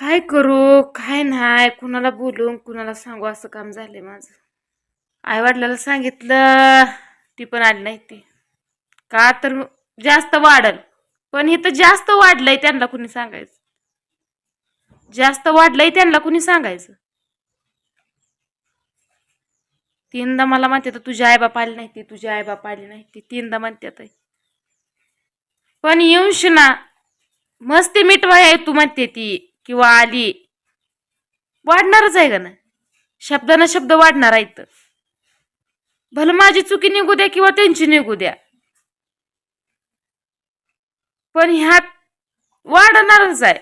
काय करू? काय नाही. कुणाला बोलून कुणाला सांगू? असं काम झालंय माझं. आईवडिलाला सांगितलं ती पण आली नाही ती. का तर जास्त वाढल. पण हे तर जास्त वाढलंय त्यांना कुणी सांगायचं. जास्त वाढलंय त्यांना कुणी सांगायचं? तीनदा मला म्हणते तर तुझी आईबाप आली नाही ती तुझी आईबाप आली नाही ती. तीनदा म्हणतात पण येऊन ना मस्ती मिटवाय तू म्हणते ती. किंवा आली वाढणारच आहे का ना शब्दानं शब्द वाढणार आहेत. भलं माझी चुकी निघू द्या किंवा त्यांची निघू द्या. पण ह्यात वाढणारच आहे.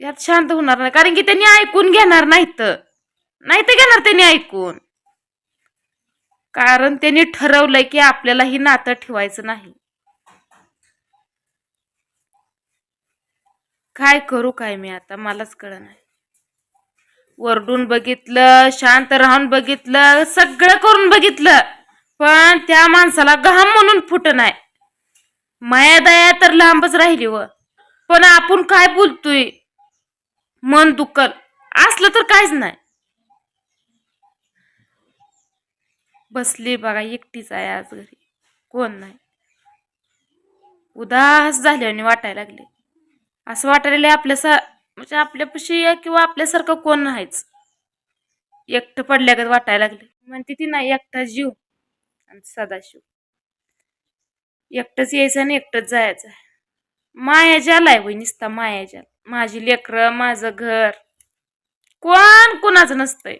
यात शांत होणार नाही. कारण की त्यांनी ऐकून घेणार नाहीत. नाही तर घेणार त्यांनी ऐकून. कारण त्यांनी ठरवलंय की आपल्याला ही नातं ठेवायचं नाही. काय करू काय मी आता? मलाच कळ नाही वरडून बघितलं शांत राहून बघितलं सगळं करून बघितलं पण त्या माणसाला घाम म्हणून फुट नाही माया दया तर लांबच राहिली व. पण आपण काय बोलतोय? मन दुखल. असलं तर काहीच नाही. बसली बघा एकटीच आहे आज घरी. कोण नाही. उदास झाल्याने वाटायला लागले. असं वाटायला आपल्या सा म्हणजे आपल्यापाशी किंवा आपल्यासारखं कोण नाहीच. एकटं पडल्यागत वाटायला लागले म्हणते ती नाही एकटा जीव आणि सदाशिव. एकटंच यायचं आणि एकटंच जायचं माया ज्याला आहे वय निसता माया ज्याला. माझी लेकरं माझं घर. कोण कुणाचं नसतंय.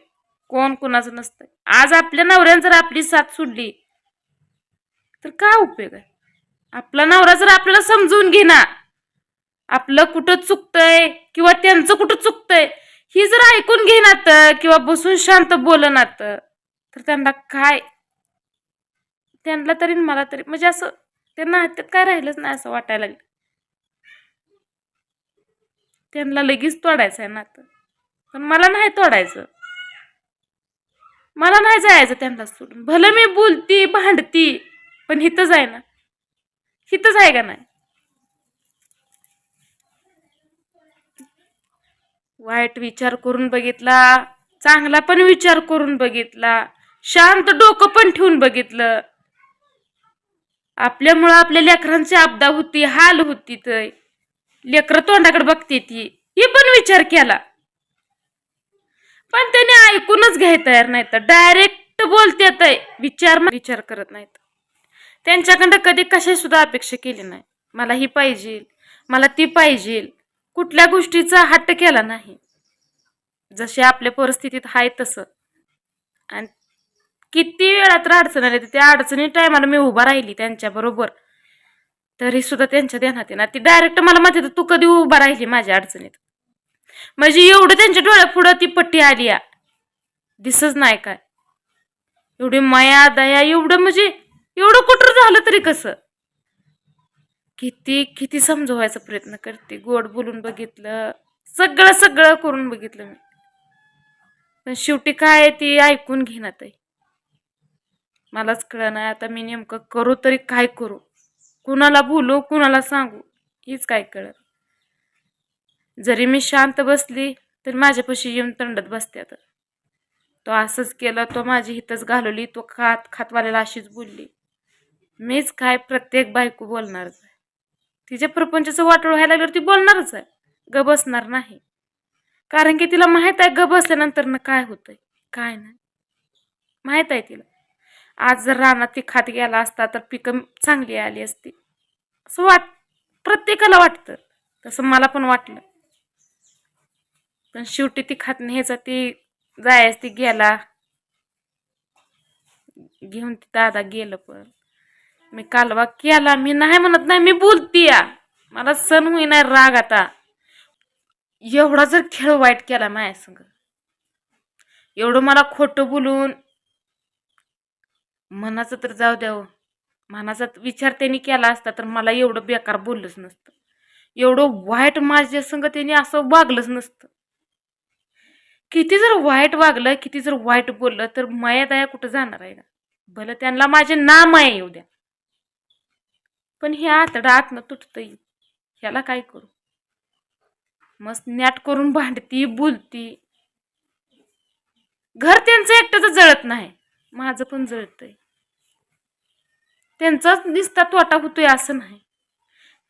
कोण कुणाचं नसतंय. आज आपल्या नवऱ्यानं जर आपली साथ सोडली तर काय उपयोग आहे? आपला नवरा जर आपल्याला समजून घेणार आपलं कुठं चुकतंय किंवा त्यांचं कुठं चुकतंय ही जर ऐकून घेणार किंवा बसून शांत बोलणार तर त्यांना काय? त्यांना तरी मला तरी म्हणजे असं त्यांना हत्यात काय राहिलंच नाही असं वाटायला लागलं. त्यांना लगेच तोडायचं आहे नातं पण मला नाही तोडायचं. मला नाही जायचं त्यांना सोडून. भलं मी बोलती भांडती पण हिथंच आहे ना. हिथंच आहे का नाही? वाईट विचार करून बघितला चांगला पण विचार करून बघितला शांत डोकं पण ठेवून बघितलं. आपल्यामुळं आपल्या लेकरांची आपदा होती हाल होती तर लेकरं तोंडाकडे बघते ती. हे पण विचार केला. पण त्याने ऐकूनच घ्याय तयार नाही तर डायरेक्ट बोलतेत विचार विचार करत नाहीत. त्यांच्याकडं कधी कशा सुद्धा अपेक्षा केली नाही. मला ही पाहिजे. मला ती पाहिजे. कुठल्या गोष्टीचा हट्ट केला नाही. जशी आपल्या परिस्थितीत आहे तसं. आणि किती वेळा तर अडचण आली त्या अडचणी टायमाला मी उभा राहिली त्यांच्याबरोबर. तरी सुद्धा त्यांच्या ध्यानात येणार ती डायरेक्ट मला म्हणते तू कधी उभा राहिली माझ्या अडचणीत? म्हणजे एवढं त्यांच्या डोळ्या पुढं ती पट्टी आली या. दिसच नाही काय. एवढी माया दया एवढं म्हणजे एवढं कुठं झालं तरी कसं? किती किती समजवायचा प्रयत्न करते. गोड बोलून बघितलं सगळं सगळं करून बघितलं मी. पण शेवटी काय आहे ती ऐकून घेण्यात आहे मलाच कळ आता मी नेमकं करू तरी काय करू? कुणाला बोलू कुणाला सांगू? हीच काय कळत जरी मी शांत बसली तरी माझ्यापाशी येऊन तंडत बसते आता तो असंच केलं तो माझी हितच घालवली तो खात खातवाल्याला अशीच बोलली. मीच काय प्रत्येक बायको बोलणारच आहे. तिच्या प्रपंचाचं वाटोळ व्हायला लागल्यावर ती बोलणारच आहे. ग बसणार नाही. कारण की तिला माहीत आहे ग बसल्यानंतर ना काय होतंय काय नाही. माहीत आहे तिला. आज जर रानात ती खात गेला असता तर पिकं चांगली आली असती. असं वाट प्रत्येकाला वाटतं. तसं मला पण वाटलं. पण शेवटी ती खात न्यायचा ती जाय ती गेला. घेऊन ती दादा गेलं पण. मी कालवा केला मी नाही म्हणत नाही मी बोलती या मला सण होईना राग आता. एवढा जर खेळ वाईट केला माझ्या संग एवढं मला खोटं बोलून मनाचं तर जाऊ द्यावं हो. मनाचा विचार त्यांनी केला असता तर मला एवढं बेकार बोललंच नसतं. एवढं वाईट माझ्या संग त्यांनी असं वागलंच नसतं. किती जर वाईट वागलं किती जर वाईट बोललं तर माया दया कुठं जाणार आहे का भलं त्यांना माझे नाम आहे येऊ द्या. पण हे आतडं आतनं तुटतं ह्याला काय करू? मस्त नॅट करून भांडती बोलती. घर त्यांचं एकट्याचं जळत नाही. माझं पण जळतंय. त्यांचाच दिसता तोटा होतोय असं नाही.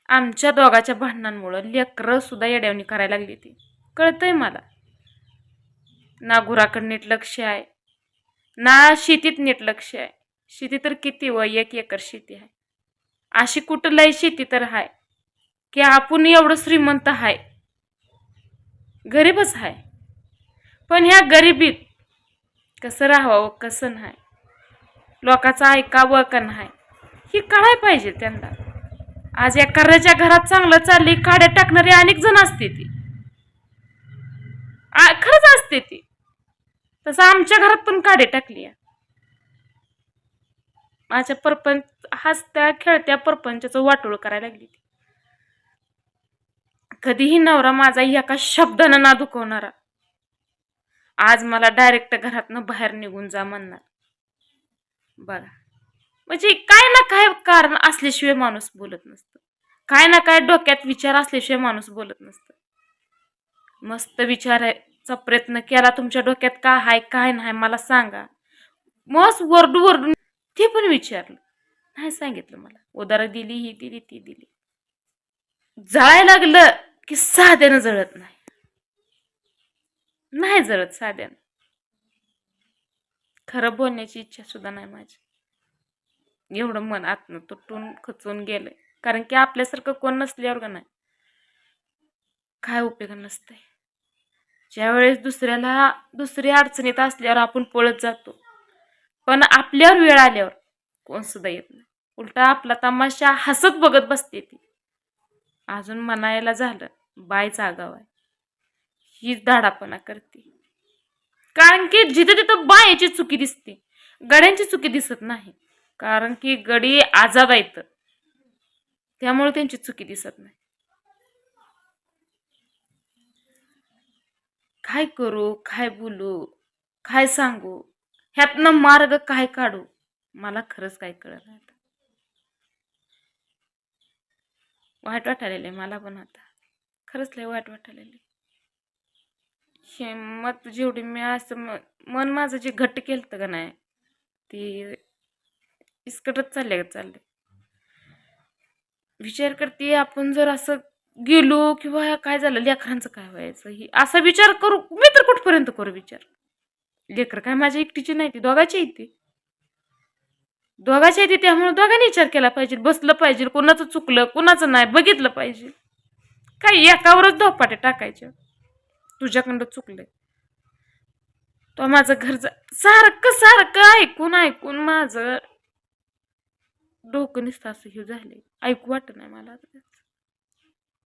आमच्या दोघाच्या भांडणांमुळं लेकरं सुद्धा येड्यावणी करायला लागली ती. कळतंय मला. ना गुराकडे नीट लक्ष आहे. ना शेतीत नीट लक्ष आहे. शेती तर किती व एक एकर शेती आहे. अशी कुठलाही शेती तर हाय. की आपण एवढं श्रीमंत आहे गरीबच आहे पण ह्या गरिबीत कसं राहावं कसं नाही? लोकांचं ऐकावं का नाही? ही कळाय पाहिजे त्यांना. आज एखाद्याच्या घरात चांगलं चालली काड्या टाकणारी अनेक जण असते ती. आ- खरंच असते ती. तसं आमच्या घरात पण काडे टाकली आहे. माझ्या परपंच हसत्या खेळत्या परपंचाचं वाटोळ करायला लागली कधीही नवरा माझा एका शब्दानं ना दुखवणारा. आज मला डायरेक्ट घरातनं बाहेर निघून जा म्हणणार. बघा. म्हणजे काय ना काय कारण असल्याशिवाय माणूस बोलत नसतं. काय ना काय डोक्यात विचार असल्याशिवाय माणूस बोलत नसतं. मस्त विचारायचा प्रयत्न केला तुमच्या डोक्यात का आहे काय नाही मला सांगा. मस्त वरडू वरडून ते पण विचारलं. नाही सांगितलं मला. उदाहरण दिली ही दिली ती दिली. जळायला लागलं की साध्यानं जळत नाही. नाही जळत साध्यानं. खरं बोलण्याची इच्छा सुद्धा नाही माझी. एवढं मन आतनं तुटून खचून गेलंय. कारण की आपल्यासारखं कोण नसल्यावर का नाही? काय उपयोग नसतंय. ज्यावेळेस दुसऱ्याला दुसऱ्या अडचणीत असल्यावर आपण पळत जातो. पण आपल्यावर वेळ आल्यावर कोण सुद्धा येत नाही. उलटा आपला तमाशा हसत बघत बसते ती. अजून म्हणायला झालं बाय जागाव आहे ही धाडापणा करते. कारण की जिथे तिथं बायाची चुकी दिसते गड्यांची चुकी दिसत नाही. कारण की गडी आजाद आहेत. त्यामुळे त्यांची चुकी दिसत नाही. काय करू काय बोलू काय सांगू? ह्यातनं मार्ग काय काढू? मला खरंच काय कळत नाही आता. वाईट वाटायला आहे मला पण आता. खरंच लय वाईट वाटायला हिंमत जेवढी मी असं मन माझं जे घट्ट केलं का नाही ती इसकटच चालले चालले विचार करते आपण जर असं गेलो किंवा काय झालं लेकरांचं काय व्हायचं? ही असा विचार करू मी तर कुठपर्यंत करू विचार? लेकर काय माझ्या एकटीची नाही ती दोघाची आहे ती. दोघाची आहे ती त्यामुळे दोघांनी विचार केला पाहिजे बसलं पाहिजे कोणाचं चुकलं कोणाचं नाही बघितलं पाहिजे. काय एकावरच धोपाटे टाकायच्या तुझ्याकडं चुकलंय. तो माझं घर जा सारखं सारखं ऐकून ऐकून माझं डोकं निसतं असं हे झालंय. ऐकू वाटत नाही मला आता